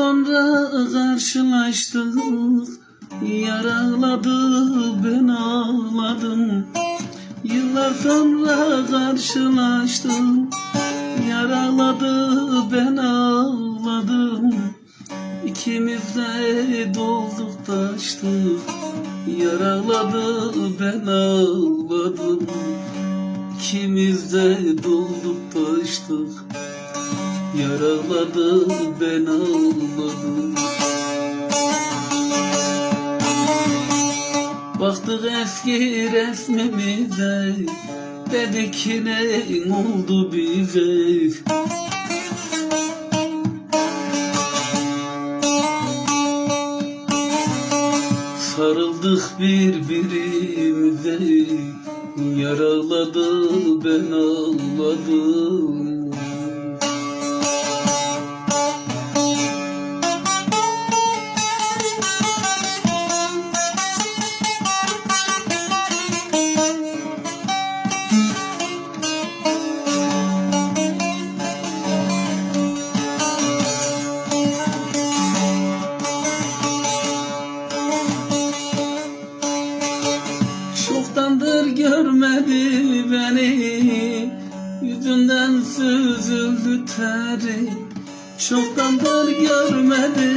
sonra karşılaştık Yaraladı ben ağladım. Yıllar sonra karşılaştım Yaraladı ben ağladım. İkimiz de dolduk taştık Yaraladı ben ağladım İkimiz de dolduk taştık. Yaraladı ben ağladım Baktık eski resmimize Dedik ne oldu bize? Sarıldık birbirimize Yaraladı ben ağladım görmedi beni. Yüzünden süzüldü teri Çoktandır görmedi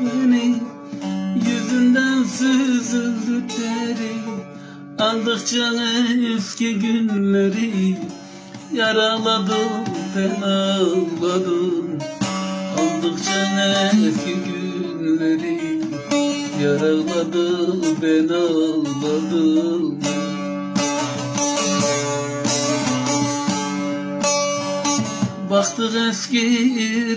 beni. Yüzünden süzüldü teri Aldıkça eski günleri Yaraladım ben ağladım Aldıkça eski günleri Yaraladı ben ağladım Baktık eski